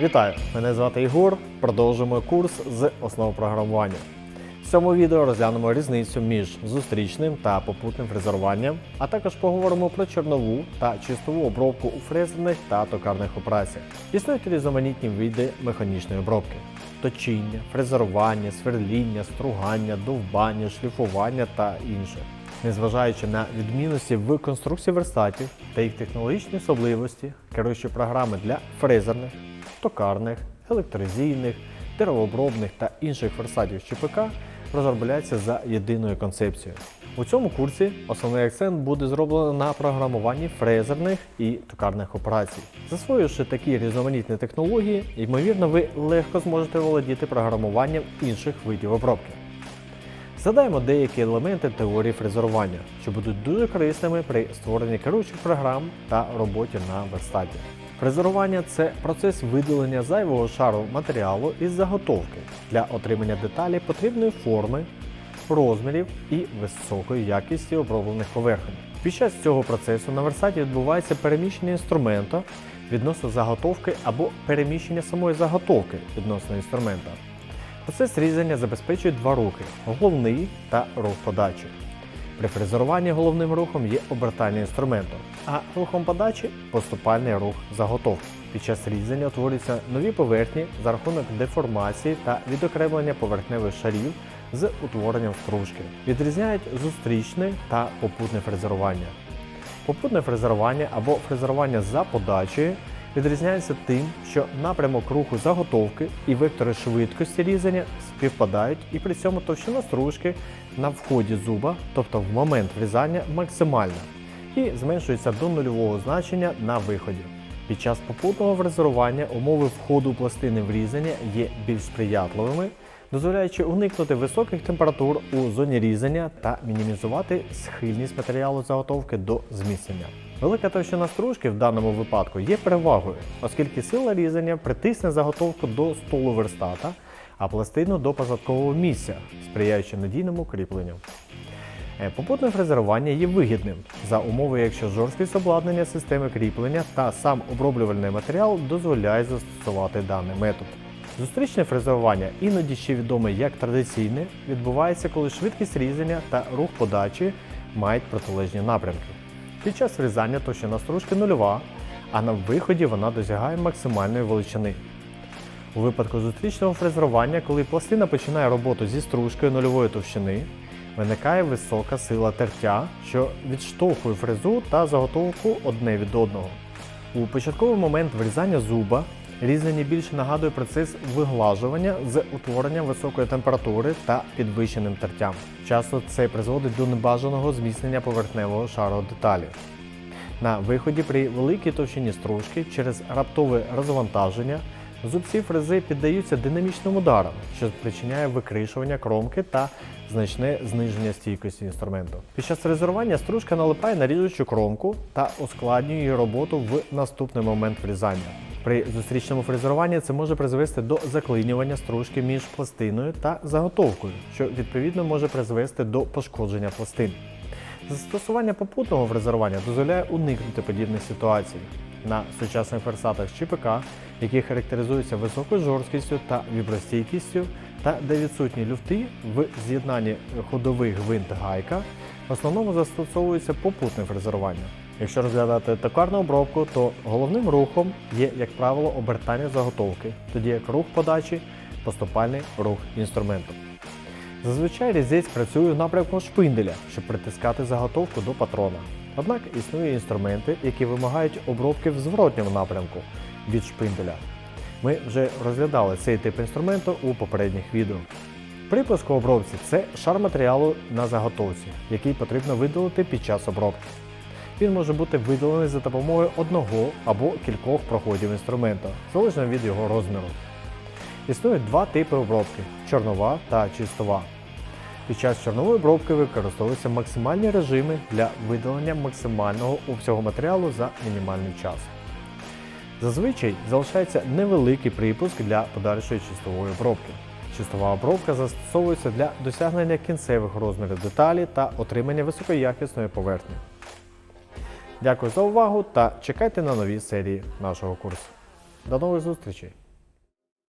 Вітаю! Мене звати Ігор. Продовжуємо курс з основ програмування. В цьому відео розглянемо різницю між зустрічним та попутним фрезеруванням, а також поговоримо про чорнову та чистову обробку у фрезерних та токарних операціях. Існують різноманітні види механічної обробки: точіння, фрезерування, сверління, стругання, довбання, шліфування та інше. Незважаючи на відмінності в конструкції верстатів та їх технологічні особливості, керуючі програми для фрезерних, токарних, електризійних, деревообробних та інших верстатів з ЧПК розробляються за єдиною концепцією. У цьому курсі основний акцент буде зроблено на програмуванні фрезерних і токарних операцій. Засвоївши такі різноманітні технології, ймовірно, ви легко зможете володіти програмуванням інших видів обробки. Згадаємо деякі елементи теорії фрезерування, що будуть дуже корисними при створенні керуючих програм та роботі на верстаті. Фрезерування це процес видалення зайвого шару матеріалу із заготовки для отримання деталі потрібної форми, розмірів і високої якості оброблених поверхень. Під час цього процесу на верстаті відбувається переміщення інструмента відносно заготовки або переміщення самої заготовки відносно інструмента. Процес різання забезпечує два рухи головний та рух подачі. При фрезеруванні головним рухом є обертання інструменту, а рухом подачі поступальний рух заготовки. Під час різання утворюються нові поверхні за рахунок деформації та відокремлення поверхневих шарів з утворенням стружки. Відрізняють зустрічне та попутне фрезерування. Попутне фрезерування або фрезерування за подачею відрізняється тим, що напрямок руху заготовки і вектори швидкості різання співпадають, і при цьому товщина стружки на вході зуба, тобто в момент врізання, максимальна і зменшується до нульового значення на виході. Під час попутного фрезерування умови входу пластини врізання є більш сприятливими, дозволяючи уникнути високих температур у зоні різання та мінімізувати схильність матеріалу заготовки до зміцнення. Велика товщина стружки в даному випадку є перевагою, оскільки сила різання притисне заготовку до столу верстата, а пластину до посадкового місця, сприяючи надійному кріпленню. Е, Попутне фрезерування є вигідним за умови, якщо жорсткість обладнання системи кріплення та сам оброблювальний матеріал дозволяють застосувати даний метод. Зустрічне фрезерування, іноді ще відоме як традиційне, відбувається, коли швидкість різання та рух подачі мають протилежні напрямки. Під час врізання товщина стружки нульова, а на виході вона досягає максимальної величини. У випадку зустрічного фрезерування, коли пластина починає роботу зі стружкою нульової товщини, виникає висока сила тертя, що відштовхує фрезу та заготовку одне від одного. У початковий момент врізання зуба різання більше нагадує процес виглажування з утворенням високої температури та підвищеним тертям. Часто це призводить до небажаного зміцнення поверхневого шару деталі. На виході при великій товщині стружки через раптове розвантаження зубці фрези піддаються динамічним ударам, що спричиняє викришування кромки та значне зниження стійкості інструменту. Під час фрезерування стружка налипає на ріжучу кромку та ускладнює її роботу в наступний момент врізання. При зустрічному фрезеруванні це може призвести до заклинювання стружки між пластиною та заготовкою, що відповідно може призвести до пошкодження пластин. Застосування попутного фрезерування дозволяє уникнути подібних ситуацій. На сучасних ферсатах чи ЧПК, які характеризуються високою жорсткістю та вібростійкістю, та де відсутні люфти в з'єднанні ходових гвинт гайка, в основному застосовується попутне фрезерування. Якщо розглядати токарну обробку, то головним рухом є, як правило, обертання заготовки, тоді як рух подачі поступальний рух інструменту. Зазвичай різець працює в напрямку шпинделя, щоб притискати заготовку до патрона. Однак існують інструменти, які вимагають обробки в зворотньому напрямку від шпинделя. Ми вже розглядали цей тип інструменту у попередніх відео. При плоскообробці це шар матеріалу на заготовці, який потрібно видалити під час обробки. Він може бути видалений за допомогою одного або кількох проходів інструмента, залежно від його розміру. Існують два типи обробки чорнова та чистова. Під час чорнової обробки використовуються максимальні режими для видалення максимального обсягу матеріалу за мінімальний час. Зазвичай залишається невеликий припуск для подальшої чистової обробки. Чистова обробка застосовується для досягнення кінцевих розмірів деталі та отримання високоякісної поверхні. Дякую за увагу та чекайте на нові серії нашого курсу. До нових зустрічей!